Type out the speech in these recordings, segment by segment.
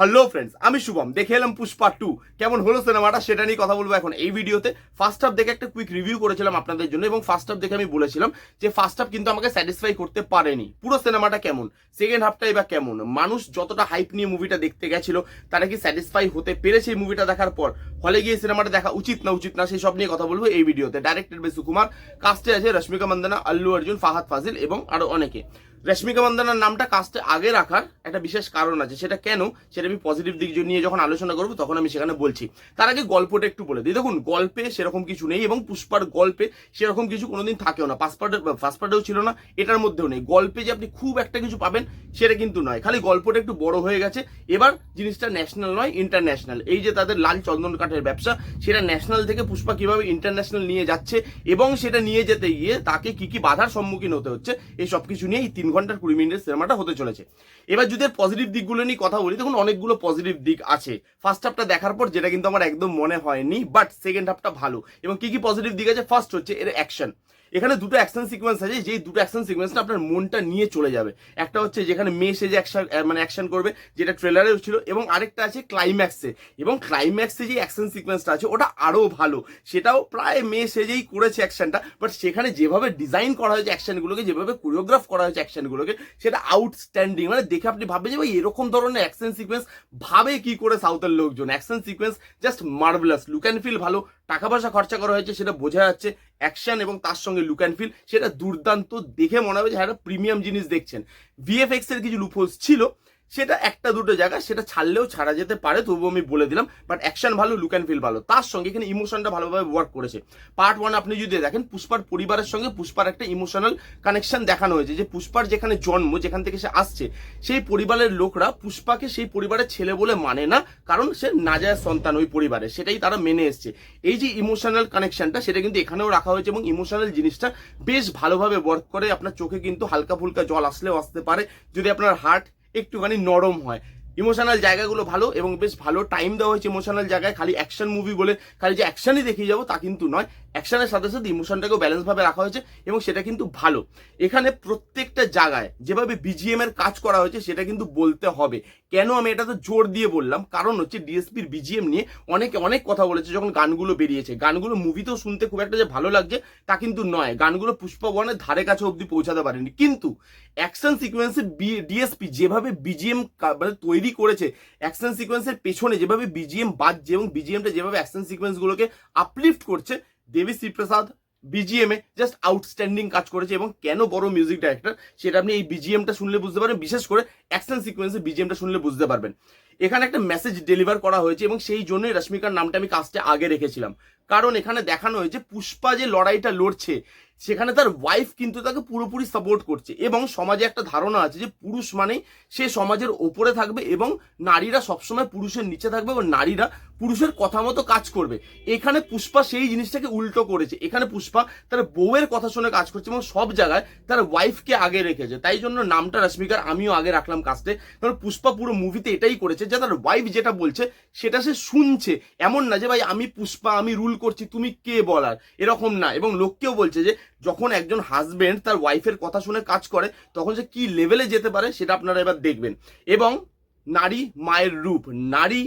Hello friends আমি শুভম। দেখে এলাম পুষ্পা টু কেমন হলো সিনেমাটা সেটা নিয়ে কথা বলব এখন এই ভিডিওতে। ফার্স্ট হাফ দেখে একটা কুইক রিভিউ করেছিলাম আপনাদের জন্য এবং ফার্স্ট হাফ দেখে আমি বলেছিলাম যে ফার্স্ট হাফ কিন্তু আমাকে স্যাটিসফাই করতে পারেনি। পুরো সিনেমাটা কেমন? সেকেন্ড হাফটাই বা কেমন? মানুষ যতটা হাইপ নিয়ে মুভিটা দেখতে গেছিল, তারা কি স্যাটিসফাই হতে পেরেছে এই মুভিটা দেখার পর? হলে গিয়ে সিনেমাটা দেখা উচিত না উচিত না, সেই সব নিয়ে কথা বলব এই ভিডিওতে। ডাইরেক্টেড বাই সুকুমার কাস্টে আছে রশ্মিকা মন্দনা, আল্লু অর্জুন, ফাহাদ ফাজিল এবং আরও অনেকে। রশ্মিকা মন্দনার নামটা কাস্টে আগে রাখার একটা বিশেষ কারণ আছে। সেটা কেন? সেটা আমি পজিটিভ দিক নিয়ে যখন আলোচনা করব, তখন আমি সেখানে বলছি। তার আগে গল্পটা একটু বলে দিই। দেখুন, গল্পে সেরকম কিছু নেই এবং পুষ্পার গল্পে সেরকম কিছু কোনোদিন থাকেও না। ফার্স্ট পার্টে ফার্স্ট পার্টেও ছিল না, এটার মধ্যেও নেই। গল্পে যে আপনি খুব একটা কিছু পাবেন, সেটা কিন্তু নয়। খালি গল্পটা একটু বড় হয়ে গেছে। এবার জিনিসটা ন্যাশনাল নয় ইন্টারন্যাশনাল এই যে তাদের লাল চন্দন কাঠের ব্যবসা, সেটা ন্যাশনাল থেকে পুষ্পা কীভাবে ইন্টারন্যাশনাল নিয়ে যাচ্ছে এবং সেটা নিয়ে যেতে গিয়ে তাকে কি কি বাধার সম্মুখীন হতে হচ্ছে, এই সব কিছু নিয়ে এই তিন ঘণ্টার কুড়ি মিনিটের সিনেমাটা হতে চলেছে। এবার যদি পজিটিভ দিকগুলো নিয়ে কথা বলি, দেখুন অনেকগুলো পজিটিভ দিক আছে। ফার্স্ট হাফটা দেখার পর যেটা কিন্তু আমার একদম মনে হয়নি বাট সেকেন্ড হাফটা ভালো। এবং কি কি পজিটিভ দিক আছে? ফার্স্ট হচ্ছে এর অ্যাকশন এখানে দুটো অ্যাকশন সিকোয়েন্স আছে, যেই দুটো অ্যাকশন সিকোয়েন্সটা আপনার মনটা নিয়ে চলে যাবে। একটা হচ্ছে যেখানে মেয়ে সেজে অ্যাকশন মানে অ্যাকশন করবে, যেটা ট্রেলারেও ছিল, এবং আরেকটা আছে ক্লাইম্যাক্সে এবং ক্লাইম্যাক্সে যে অ্যাকশন সিকোয়েন্সটা আছে, ওটা আরও ভালো। সেটাও প্রায় মেয়ে সেজেই করেছে অ্যাকশনটা বাট সেখানে যেভাবে ডিজাইন করা হয়েছে অ্যাকশনগুলোকে যেভাবে কোরিওগ্রাফ করা হয়েছে অ্যাকশনগুলোকে সেটা আউটস্ট্যান্ডিং মানে দেখে আপনি ভাববেন যে ভাই, এরকম ধরনের অ্যাকশন সিকোয়েন্স ভাবে কি করে সাউথের লোকজন? Action sequence just marvellous look and feel ভালো। টাকা পয়সা খরচা করা হয়েছে, সেটা বোঝা যাচ্ছে অ্যাকশন এবং তার সঙ্গে লুক অ্যান্ড ফিল সেটা দুর্দান্ত। দেখে মনে হবে যে হ্যাঁ প্রিমিয়াম জিনিস দেখছেন। ভিএফএক্স এর কিছু লুপহোলস ছিল। সেটা একটা দুটো জায়গা, সেটা ছাড়লেও ছাড়া যেতে পারে তবু আমি বলে দিলাম। বাট অ্যাকশন ভালো লুক অ্যান্ড ফিল ভালো তার সঙ্গে এখানে ইমোশনটা ভালোভাবে ওয়ার্ক করেছে। পার্ট ওয়ান আপনি যদি দেখেন, পুষ্পার পরিবারের সঙ্গে পুষ্পার একটা ইমোশনাল কানেকশন দেখানো হয়েছে। যে পুষ্পার যেখানে জন্ম, যেখান থেকে সে আসছে, সেই পরিবারের লোকরা পুষ্পাকে সেই পরিবারের ছেলে বলে মানে না, কারণ সে নাজায়ের সন্তান ওই পরিবারে। সেটাই তারা মেনে এসছে। এই যে ইমোশনাল কানেকশনটা সেটা কিন্তু এখানেও রাখা হয়েছে এবং ইমোশনাল জিনিসটা বেশ ভালোভাবে ওয়ার্ক করে। আপনার চোখে কিন্তু হালকা ফুলকা জল আসলেও আসতে পারে। যদি আপনার হার্ট একটুখানি নরম হয়। ইমোশনাল জায়গাগুলো ভালো এবং বেশ ভালো টাইম দেওয়া হয়েছে ইমোশনাল জায়গায়। খালি অ্যাকশন মুভি বলে, খালি যে অ্যাকশনই দেখিয়ে যাব তা কিন্তু নয়। অ্যাকশনের সাথে সাথে ইমোশনটাকেও ব্যালেন্সভাবে রাখা হয়েছে এবং সেটা কিন্তু ভালো। এখানে প্রত্যেকটা জায়গায় যেভাবে বিজিএম এর কাজ করা হয়েছে সেটা কিন্তু বলতে হবে। কেন আমি এটা তো জোর দিয়ে বললাম? কারণ হচ্ছে ডিএসপির বিজিএম নিয়ে অনেকে অনেক কথা বলেছে যখন গানগুলো বেরিয়েছে। গানগুলো মুভিতেও শুনতে খুব একটা যে ভালো লাগছে তা কিন্তু নয়। গানগুলো পুষ্পা ওয়ানের ধারে কাছে অবধি পৌঁছাতে পারেনি। কিন্তু অ্যাকশন সিকোয়েন্সে ডিএসপি যেভাবে বিজিএম মানে তৈরি করেছে। অ্যাকশন সিকোয়েন্সের পেছনে যেভাবে বিজিএম বাজছে এবং বিজিএমটা যেভাবে অ্যাকশন সিকোয়েন্সগুলোকে আপলিফট করছে, Devi Sriprasad BGM just outstanding কাজ করেছে এবং কেন বড় মিউজিক ডাইরেক্টর সেটা আপনি এই বিজিএমটা শুনলে বুঝতে পারবেন, বিশেষ করে অ্যাকশন সিকোয়েন্সে বিজিএমটা শুনলে বুঝতে পারবেন। এখানে একটা মেসেজ ডেলিভার করা হয়েছে এবং সেই জন্যই রশ্মিকার নামটা আমি কাজটা আগে রেখেছিলাম। কারণ এখানে দেখানো হয়েছে পুষ্পা যে লড়াইটা লড়ছে, সেখানে তার ওয়াইফ কিন্তু তাকে পুরোপুরি সাপোর্ট করছে এবং সমাজে একটা ধারণা আছে যে পুরুষ মানেই সে সমাজের ওপরে থাকবে এবং নারীরা সবসময় পুরুষের নিচে থাকবে এবং নারীরা পুরুষের কথা মতো কাজ করবে। এখানে পুষ্পা সেই জিনিসটাকে উল্টো করেছে। এখানে পুষ্পা তার বউয়ের কথা শুনে কাজ করছে এবং সব জায়গায় তার ওয়াইফকে আগে রেখেছে। তাই জন্য নামটা রশ্মিকার, আমিও আগে রাখলাম কাস্টে কারণ পুষ্পা পুরো মুভিতে এটাই করেছে যে তার ওয়াইফ যেটা বলছে সেটা সে শুনছে। এমন না যে ভাই আমি পুষ্পা, আমি রুল করছি, তুমি কে বলার? এরকম না। এবং লোককেও বলছে যে, যখন একজন হাজবেন্ড তার ওয়াইফের কথা শুনে কাজ করে, তখন সে কি লেভেলে যেতে পারে সেটা আপনারা এবার দেখবেন। এবং নারী মায়ের রূপ, নারী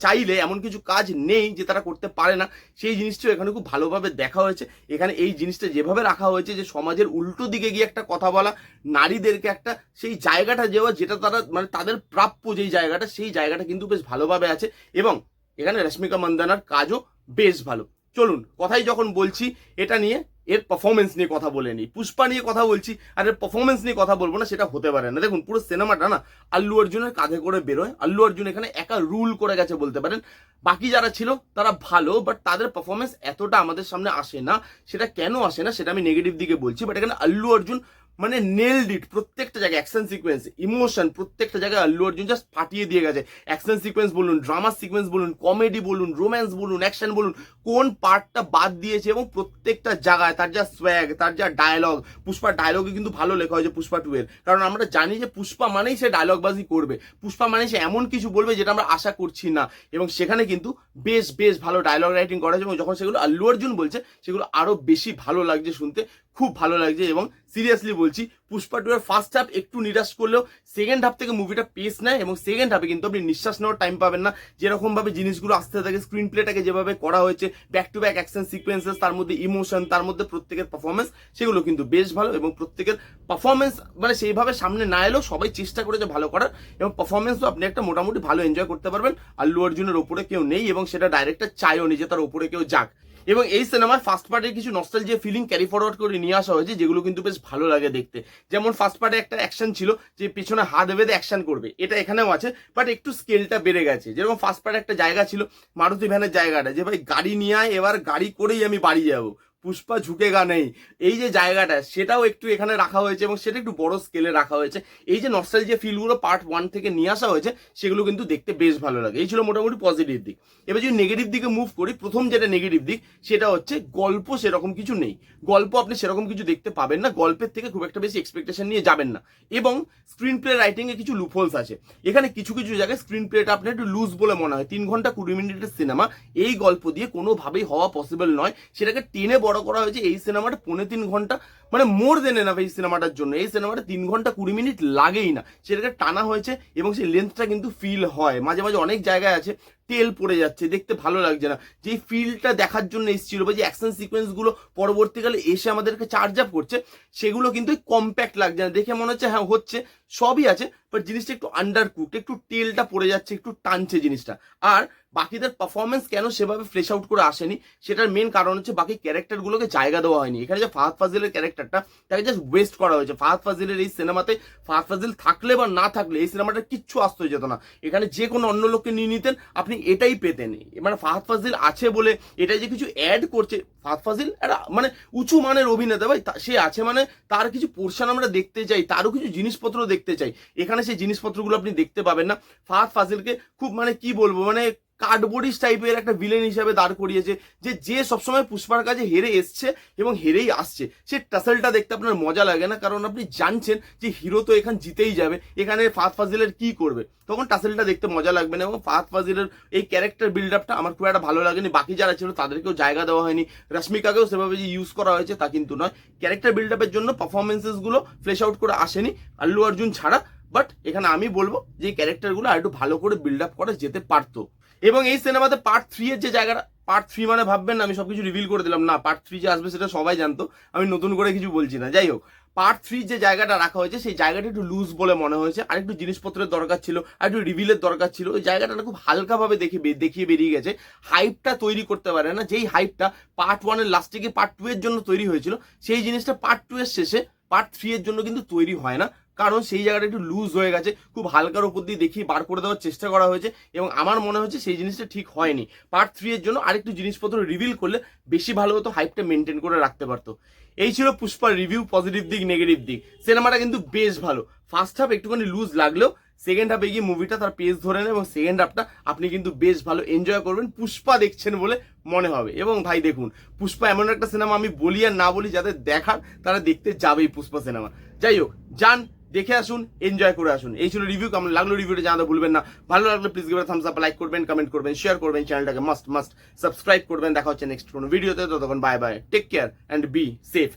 চাইলে এমন কিছু কাজ নেই যে তারা করতে পারে না। সেই জিনিসটাও এখানে খুব ভালোভাবে দেখা হয়েছে। এখানে এই জিনিসটা যেভাবে রাখা হয়েছে যে, সমাজের উল্টো দিকে গিয়ে একটা কথা বলা, নারীদেরকে একটা সেই জায়গাটা দেওয়া, যেটা তারা মানে তাদের প্রাপ্য যেই জায়গাটা, সেই জায়গাটা কিন্তু বেশ ভালোভাবে আছে। এবং এখানে রশ্মিকা মন্দানার কাজও বেশ ভালো। চলুন, কথাই যখন বলছি, এটা নিয়ে এর পারফরমেন্স নিয়ে কথা বলে নিই। পুষ্পা নিয়ে কথা বলছি, আর এর পারফরমেন্স নিয়ে কথা বলব না, সেটা হতে পারে না। দেখুন, পুরো সিনেমাটা না, আল্লু অর্জুনের কাঁধে করে বেরোয়। আল্লু অর্জুন এখানে একা রুল করে গেছে বলতে পারেন। বাকি যারা ছিল, তারা ভালো বাট তাদের পারফরমেন্স এতটা আমাদের সামনে আসে না, সেটা কেন আসে না, সেটা আমি নেগেটিভ দিকে বলছি। বাট এখানে আল্লু অর্জুন মানে নেলড ইট প্রত্যেকটা জায়গায় অ্যাকশন সিকোয়েন্স ইমোশন প্রত্যেকটা জায়গায় আল্লু অর্জুন জাস্ট ফাটিয়ে দিয়ে গেছে। অ্যাকশন সিকোয়েন্স বলুন ড্রামা সিকোয়েন্স বলুন কমেডি বলুন রোম্যান্স বলুন অ্যাকশন বলুন, কোন পার্টটা বাদ দিয়েছে এবং প্রত্যেকটা জায়গায় তার যা সোয়াগ তার যা ডায়লগ পুষ্পার ডায়লগে কিন্তু ভালো লেখা হয়েছে পুষ্পা টু এর। কারণ আমরা জানি যে পুষ্পা মানেই সে ডায়লগবাজি করবে। পুষ্পা মানে সে এমন কিছু বলবে যেটা আমরা আশা করছি না। এবং সেখানে কিন্তু বেশ বেশ ভালো ডায়লগ রাইটিং করা হয়েছে এবং যখন সেগুলো আল্লু অর্জুন বলছে, সেগুলো আরও বেশি ভালো লাগছে শুনতে। খুব ভালো লাগছে এবং সিরিয়াসলি বলছি, পুষ্পা টু এর ফার্স্ট হাফ একটু নিরাশ করলেও সেকেন্ড হাফ থেকে মুভিটা পেস নেয় এবং সেকেন্ড হাফে কিন্তু আপনি নিঃশ্বাস নেওয়ার টাইম পাবেন না। যেরকমভাবে জিনিসগুলো আসতে থাকে স্ক্রিন প্লেটাকে যেভাবে করা হয়েছে back to back action sequences তার মধ্যে ইমোশন তার মধ্যে প্রত্যেকের পারফরমেন্স সেগুলো কিন্তু বেশ ভালো এবং প্রত্যেকের পারফরমেন্স মানে সেইভাবে সামনে না এলেও সবাই চেষ্টা করেছে ভালো করার এবং পারফরমেন্সও আপনি একটা মোটামুটি ভালো এনজয় করতে পারবেন। আল্লু অর্জুনের ওপরে কেউ নেই এবং সেটা ডাইরেক্টর চাইও নিজে তার ওপরে কেউ যাক। এবং এই সিনেমার ফার্স্ট পার্টের কিছু নস্টাল যে ফিলিং ক্যারি ফরওয়ার্ড করে নিয়ে আসা হয়েছে, যেগুলো কিন্তু বেশ ভালো লাগে দেখতে। যেমন ফার্স্ট পার্টে একটা অ্যাকশন ছিল, যে পিছনে হাত বেঁধে অ্যাকশন করবে। এটা এখানেও আছে বাট একটু স্কেলটা বেড়ে গেছে। যেরকম ফার্স্ট পার্টে একটা জায়গা ছিল, মারুতি ভ্যানের জায়গাটা, যে ভাই গাড়ি নিয়ে আয়, এবার গাড়ি করেই আমি বাড়ি যাব। পুষ্পা ঝুঁকে গা নেই। এই যে জায়গাটা, সেটাও একটু এখানে রাখা হয়েছে এবং সেটা একটু বড় স্কেলে রাখা হয়েছে। এই যে নস্টাল যে ফিলগুলো পার্ট ওয়ান থেকে নিয়ে আসা হয়েছে, সেগুলো কিন্তু দেখতে বেশ ভালো লাগে। এই ছিল মোটামুটি পজিটিভ দিক। এবার যদি নেগেটিভ দিকে মুভ করি, প্রথম যেটা নেগেটিভ দিক, সেটা হচ্ছে গল্প সেরকম কিছু নেই। গল্প আপনি সেরকম কিছু দেখতে পাবেন না, গল্পের থেকে খুব একটা বেশি এক্সপেকটেশন নিয়ে যাবেন না। এবং স্ক্রিন প্লে রাইটিং এ কিছু লুফোলস আছে। এখানে কিছু কিছু জায়গায় স্ক্রিন প্লেটা আপনার একটু লুজ বলে মনে হয়। তিন ঘণ্টা কুড়ি মিনিটের সিনেমা এই গল্প দিয়ে কোনোভাবেই হওয়া পসিবল নয়। সেটাকে টেনে বড় করা হয়েছে, এই সিনেমাটা পৌনে তিন ঘণ্টা মানে মোর দেন এনাফ এই সিনেমাটার জন্য। এই সিনেমাটা তিন ঘণ্টা কুড়ি মিনিট লাগেই না। সেটাকে টানা হয়েছে এবং সেই লেন্থটা কিন্তু ফিল হয়। মাঝে মাঝে অনেক জায়গায় আছে তেল পড়ে যাচ্ছে, দেখতে ভালো লাগছে না। যে ফিলটা দেখার জন্য এসেছিল বা যে অ্যাকশন সিকোয়েন্সগুলো পরবর্তীকালে এসে আমাদেরকে চার্জ আপ করছে, সেগুলো কিন্তু কম্প্যাক্ট লাগছে না। দেখে মনে হচ্ছে হ্যাঁ হচ্ছে, সবই আছে বাট জিনিসটা একটু আন্ডার কুক একটু তেলটা পড়ে যাচ্ছে, একটু টানছে জিনিসটা। আর বাকিদের পারফরমেন্স কেন সেভাবে ফ্লেশ আউট করে আসেনি, সেটার মেন কারণ হচ্ছে বাকি ক্যারেক্টারগুলোকে জায়গা দেওয়া হয়নি। এখানে যে ফাহাদ ফাজিলের ক্যারেক্টারটা তাকে জাস্ট ওয়েস্ট করা হয়েছে। ফাহাদ ফাজিলের এই সিনেমাতে ফাহাদ ফাজিল থাকলে বা না থাকলে এই সিনেমাটা কিচ্ছু আসতে যেত না। এখানে যে কোনো অন্য লোককে নিয়ে নিতেন, আপনি এটাই পেতেন মানে ফাহাদ ফাজিল আছে বলে এটা যে কিছু অ্যাড করছে, ফাহাদ ফাজিল একটা মানে উঁচু মানের অভিনেতা ভাই সে আছে মানে তার কিছু পোর্শন আমরা দেখতে চাই, তারও কিছু জিনিসপত্র দেখতে চাই। এখানে সেই জিনিসপত্রগুলো আপনি দেখতে পাবেন না। ফাহাদ ফাজিলকে খুব মানে কি বলব মানে কার্ডবোর্ডিস টাইপের একটা ভিলেন হিসাবে দাঁড় করিয়েছে, যে যে সবসময় পুষ্পার কাছে হেরে এসছে এবং হেরেই আসছে। সে টাসেলটা দেখতে আপনার মজা লাগে না, কারণ আপনি জানছেন যে হিরো তো এখান জিতেই যাবে, এখানে ফাহাদ ফাজিলের কি করবে? তখন টাসেলটা দেখতে মজা লাগবে না এবং ফাহাদ ফাজিলের এই ক্যারেক্টার বিল্ড আপটা আমার খুব একটা ভালো লাগেনি। বাকি যারা ছিল তাদেরকেও জায়গা দেওয়া হয়নি। রশ্মিকাকেও সেভাবে যে ইউজ করা হয়েছে তা কিন্তু নয়। ক্যারেক্টার বিল্ড আপের জন্য পারফরমেন্সেসগুলো ফ্লেশ আউট করে আসেনি আল্লু অর্জুন ছাড়া। বাট এখানে আমি বলব যে ক্যারেক্টারগুলো আর একটু ভালো করে বিল্ড আপ করা যেতে পারতো। এবং এই সিনেমাতে পার্ট থ্রি এর যে জায়গাটা পার্ট থ্রি মানে ভাববেন না, আমি সবকিছু রিভিল করে দিলাম। না পার্ট থ্রি যে আসবে সেটা সবাই জানতো, আমি নতুন করে কিছু বলছি না। যাই হোক পার্ট থ্রি যে জায়গাটা রাখা হয়েছে, সেই জায়গাটা একটু লুজ বলে মনে হয়েছে। আর একটু জিনিসপত্রের দরকার ছিল, আর একটু রিভিলের দরকার ছিল। ওই জায়গাটা খুব হালকাভাবে দেখে দেখিয়ে বেরিয়ে গেছে। হাইপটা তৈরি করতে পারে না। যেই হাইপটা পার্ট ওয়ানের লাস্টে গিয়ে পার্ট টু এর জন্য তৈরি হয়েছিল, সেই জিনিসটা পার্ট টু এর শেষে পার্ট থ্রি এর জন্য কিন্তু তৈরি হয় না। কারণ সেই জায়গাটা একটু লুজ হয়ে গেছে। খুব হালকার উপর দিয়ে দেখিয়ে বার করে দেওয়ার চেষ্টা করা হয়েছে এবং আমার মনে হচ্ছে সেই জিনিসটা ঠিক হয়নি। পার্ট থ্রি এর জন্য আরেকটু জিনিসপত্র রিভিল করলে বেশি ভালো হতো হাইপটা মেনটেন করে রাখতে পারতো। এই ছিল পুষ্পার রিভিউ পজিটিভ দিক নেগেটিভ দিক। সিনেমাটা কিন্তু বেশ ভালো। ফার্স্ট হাফ একটুখানি লুজ লাগলেও সেকেন্ড হাফে গিয়ে মুভিটা তার পেজ ধরে নেয় এবং সেকেন্ড হাফটা আপনি কিন্তু বেশ ভালো এনজয় করবেন। পুষ্পা দেখছেন বলে মনে হবে। এবং ভাই দেখুন, পুষ্পা এমন একটা সিনেমা আমি বলি আর না বলি, যাদের দেখার তারা দেখতে যাবেই পুষ্পা সিনেমা যাই হোক, যান দেখে আসুন এনজয় করে আসুন। এই ছিল রিভিউ কেমন লাগল রিভিউটা জানাতে ভুলবেন না। ভালো লাগলে please give a thumbs up like করবেন কমেন্ট করবেন শেয়ার করবেন চ্যানেলটাকে মাস্ট মাস্ট সাবস্ক্রাইব করবেন। দেখা হচ্ছে নেক্সট কোনো ভিডিওতে ততক্ষণ bye bye take care and be safe